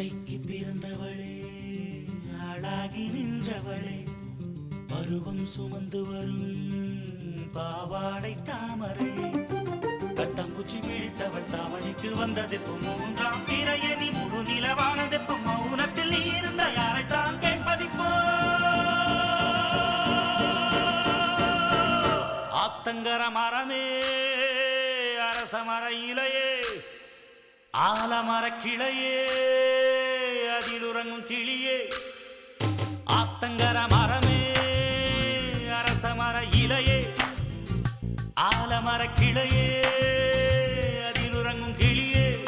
அத்தைக்கு பிறந்தவளே அழாகி நின்றவளே பருவம் சுமந்து வரும் பாவாடை தாமரை. கட்டம்பூச்சி விழித்தவள் தாவணிக்கு வந்ததெப்பு மூன்றாம் பிறையணி முழு நிலவானதெப்பு மௌனத்தில் நீ இருந்த யாரைத்தான் கேட்பதிப்போ? ஆத்தங்கர மரமே அரச மர இலையே ஆலமர கிளையே அதில் உறங்கும் கிளியே ஆத்தங்கர மரமே அரச மர இலையே ஆலமர கிளையே அதில் உறங்கும் கிளியே.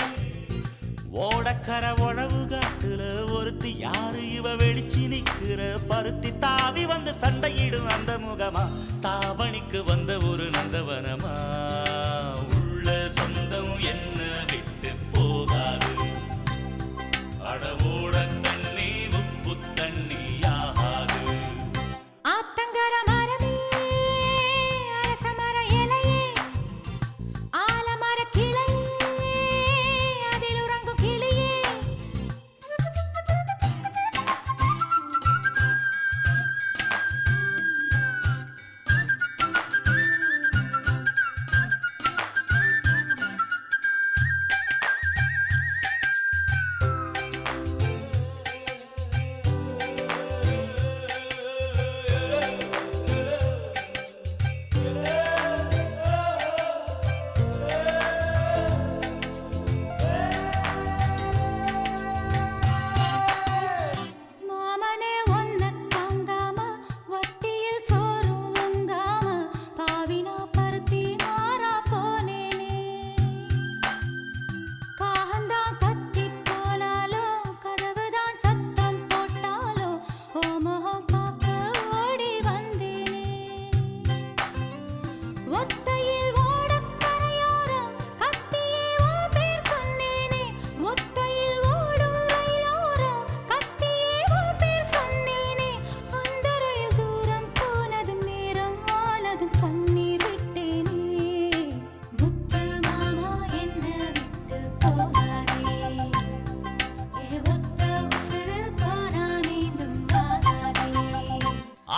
ஓடக்கர உழவு காட்டுல ஒருத்தி யாரு? இவ வெளிச்சு நிக்கிற பருத்தி தாவி வந்து சண்டையிடும் அந்த முகமா? தாவணிக்கு வந்த ஒரு நந்தவனமா? உள்ள சொந்தம் என்ன விட்டு போகாது. அடவோ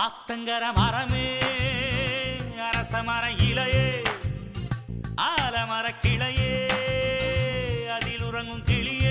ஆத்தங்கர மரமே அரச மர இலையே ஆலமர கிளையே அதில் உறங்கும் கிளியே.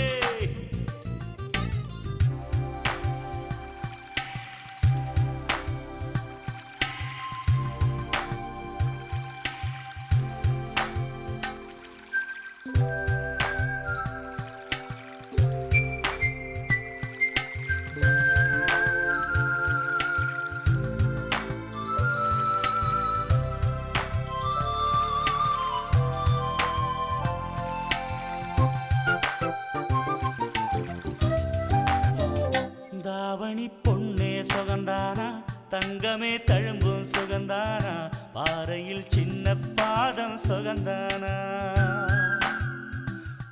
பொன்னே சுகந்தானா? தங்கமே தழும்பும் சுகந்தானா? பாறையில் சின்ன பாதம் சுகந்தானா?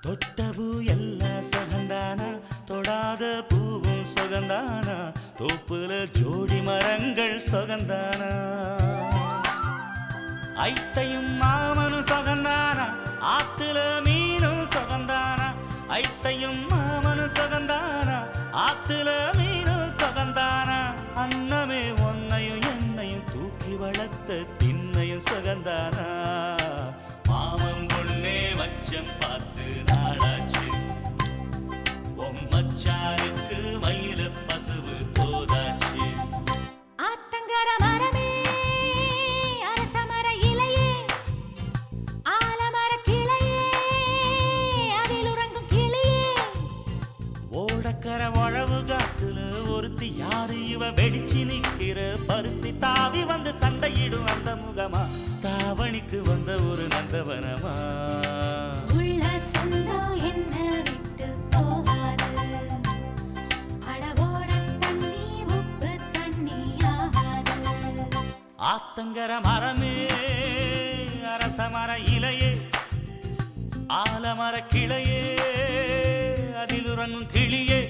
தொட்டபூ எல்லாம் சுகந்தானா? தொடாத பூவும் சுகந்தானா? தோப்புல ஜோடி மரங்கள் சுகந்தானா? ஐத்தையும் மாமனும் சுகந்தானா? ஆத்துல மீனும் சுகந்தானா? ஐத்தையும் மாமனும் சுகந்தானா? ஆத்துல மீன் வளர்த்த திண்ணையும் சுகந்தானா? மாமன் பொண்ணே மச்சம் பார்த்து நாளாச்சு. மச்சாருக்கு மயில பசுவு போதாச்சு. ஆத்தங்கர மரமே அரச மர இலையே ஆலமர கிளையே அதில் உறங்கும் கிளியே. ஓடக்கர உழவு காட்டுல ஒருத்தி யாரு? இவ வெடிச்சு நிக்கிற பருத்தி தாவி வந்து சண்டையிடும் அந்த முகமா? தாவணிக்கு வந்த ஒரு நந்தவனமா? உள்ள சொந்தம் என்ன விட்டு போகாது. அடவோட தண்ணி உப்பு தண்ணி ஆகாது. ஆத்தங்கர மரமே அரச மர இலையே ஆலமர கிளையே அதில் உறங்கும் கிளியே